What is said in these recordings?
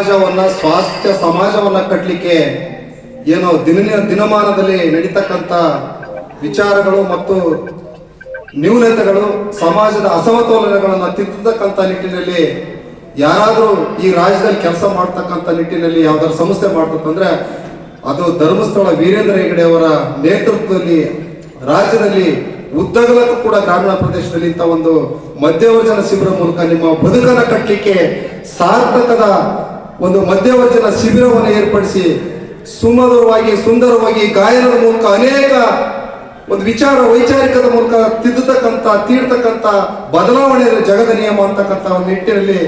ಸಮಾಜವನ್ನ, ಸ್ವಾಸ್ಥ್ಯ ಸಮಾಜವನ್ನ ಕಟ್ಟಲಿಕ್ಕೆ ಏನೋ ದಿನ ದಿನಮಾನದಲ್ಲಿ ನಡೀತಕ್ಕಂಥ ವಿಚಾರಗಳು ಮತ್ತು ನ್ಯೂನತೆಗಳು, ಸಮಾಜದ ಅಸಮತೋಲನಗಳನ್ನು ತಿದ್ದತಕ್ಕಂಥ ನಿಟ್ಟಿನಲ್ಲಿ ಯಾರಾದರೂ ಈ ರಾಜ್ಯದಲ್ಲಿ ಕೆಲಸ ಮಾಡ್ತಕ್ಕಂಥ ನಿಟ್ಟಿನಲ್ಲಿ ಯಾವ್ದಾದ್ರು ಸಂಸ್ಥೆ ಮಾಡ್ತಂದ್ರೆ ಅದು ಧರ್ಮಸ್ಥಳ ವೀರೇಂದ್ರ ಹೆಗಡೆ ಅವರ ನೇತೃತ್ವದಲ್ಲಿ ರಾಜ್ಯದಲ್ಲಿ ಉದ್ದಗಲಕ್ಕೂ ಕೂಡ ಗ್ರಾಮೀಣ ಪ್ರದೇಶದಲ್ಲಿ ಇಂಥ ಒಂದು ಮಧ್ಯವರ್ಜನ ಶಿಬಿರ ಮೂಲಕ ನಿಮ್ಮ ಬದುಕನ್ನು ಕಟ್ಟಲಿಕ್ಕೆ ಸಾರ್ಥಕದ ಒಂದು ಮಧ್ಯವರ್ಜನ ಶಿಬಿರವನ್ನು ಏರ್ಪಡಿಸಿ ಸುಮಧುರವಾಗಿ, ಸುಂದರವಾಗಿ ಗಾಯನದ ಮೂಲಕ ಅನೇಕ ಒಂದು ವಿಚಾರ ವೈಚಾರಿಕದ ಮೂಲಕ ತಿದ್ದತಕ್ಕಂಥ, ತೀರ್ತಕ್ಕಂಥ ಬದಲಾವಣೆ ಜಗದ ನಿಯಮ ಅಂತಕ್ಕಂಥ ಒಂದು ನಿಟ್ಟಿನಲ್ಲಿ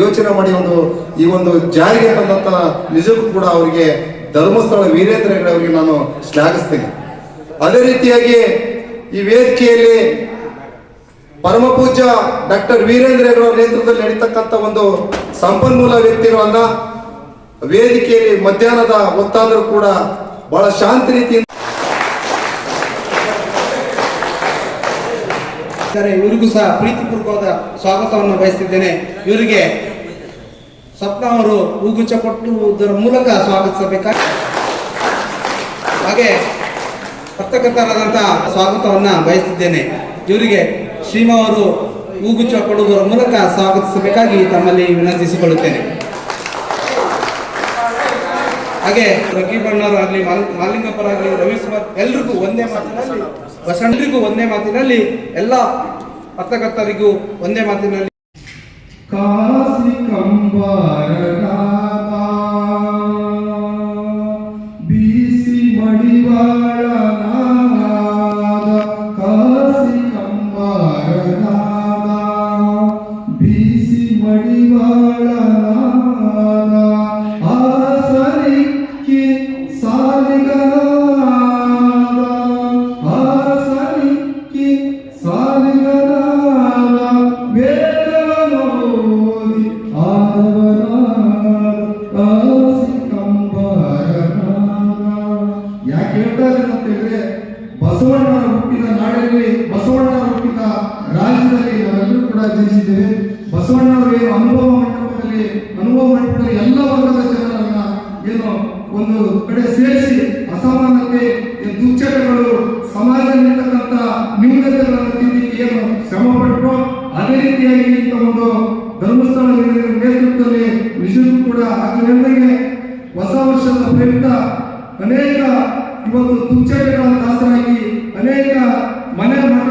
ಯೋಚನೆ ಮಾಡಿ ಒಂದು ಈ ಒಂದು ಜಾರಿಗೆ ತಂದಂತ ನಿಜಕ್ಕೂ ಕೂಡ ಅವರಿಗೆ ಧರ್ಮಸ್ಥಳ ವೀರೇಂದ್ರ ಹೆಗಡೆ ಅವರಿಗೆ ನಾನು ಶ್ಲಾಘಿಸ್ತೇನೆ. ಅದೇ ರೀತಿಯಾಗಿ ಈ ವೇದಿಕೆಯಲ್ಲಿ ಪರಮಪೂಜ್ಯ ಡಾಕ್ಟರ್ ವೀರೇಂದ್ರ ಹೆಗಡೆ ನೇತೃತ್ವದಲ್ಲಿ ನಡೀತಕ್ಕಂಥ ಒಂದು ಸಂಪನ್ಮೂಲ ವ್ಯಕ್ತಿಗಳನ್ನ ವೇದಿಕೆಯಲ್ಲಿ ಮಧ್ಯಾಹ್ನದ ಹೊತ್ತಾದರೂ ಕೂಡ ಬಹಳ ಶಾಂತಿ ರೀತಿಯಿಂದ ಇವರಿಗೂ ಸಹ ಪ್ರೀತಿಪೂರ್ವಕವಾದ ಸ್ವಾಗತವನ್ನು ಬಯಸ್ತಿದ್ದೇನೆ. ಇವರಿಗೆ ಸ್ವಪ್ನ ಅವರು ಹೂಗುಚ್ಚ ಕೊಟ್ಟುವುದರ ಮೂಲಕ ಸ್ವಾಗತಿಸಬೇಕಾಗಿ. ಹಾಗೆ ಪತ್ರಕರ್ತರಾದಂತಹ ಸ್ವಾಗತವನ್ನು ಬಯಸಿದ್ದೇನೆ ಇವರಿಗೆ ಶ್ರೀಮ ಅವರು ಹೂಗುಚ್ಚ ಕೊಡುವುದರ ಮೂಲಕ ಸ್ವಾಗತಿಸಬೇಕಾಗಿ ತಮ್ಮಲ್ಲಿ ವಿನಂತಿಸಿಕೊಳ್ಳುತ್ತೇನೆ. ಹಾಗೆ ರಕೀಬಣ್ಣರು ಆಗಲಿ ಮಾಲಿಂಗಪ್ಪರಾಗಲಿ ಕುಮಾರ್ ಎಲ್ರಿಗೂ ಒಂದೇ ಮಾತಿನಲ್ಲಿ ವಸಂತರಿಗೂ ಒಂದೇ ಮಾತಿನಲ್ಲಿ, ಎಲ್ಲ ಪತ್ರಕರ್ತರಿಗೂ ಒಂದೇ ಮಾತಿನಲ್ಲಿ. ಕಾಸಿ ಕಂಬಾರ ಬೀಸಿ ಮಡಿವಾಳನಾದ ನಾವೆಲ್ಲರೂ ಬಸವಣ್ಣವರಿಗೆ ಅನುಭವ ಮಂಟಪದಲ್ಲಿ ಅನುಭವ ಮಂಟಪದಲ್ಲಿ ಎಲ್ಲ ವರ್ಗದ ಜನರನ್ನ ಏನು ಒಂದು ಕಡೆ ಸೇರಿಸಿ ಅಸಮಾನತೆ ದುಚ್ಚಟಗಳು ದುಶ್ಚಟಗಳು ಸಮಾಜದಲ್ಲಿರ್ತಕ್ಕಂಥ ನ್ಯೂನತೆಗಳನ್ನು ತಿದ್ದಲಿಕ್ಕೆ ಏನು ಶ್ರಮ ಪಟ್ಟರು ಅದೇ ರೀತಿಯಾಗಿ ಇಂಥ ಒಂದು ಧರ್ಮಸ್ಥಳ ನೇತೃತ್ವದಲ್ಲಿ ನಿಜಕ್ಕೂ ಕೂಡ ಅದರೊಂದಿಗೆ ಹೊಸ ವರ್ಷದ ಪ್ರಯುಕ್ತ ಅನೇಕ ಇವತ್ತು ದುಶ್ಚಟಗಳ ದಾಸರಾಗಿ ಅನೇಕ ಮನೆ ಮಠ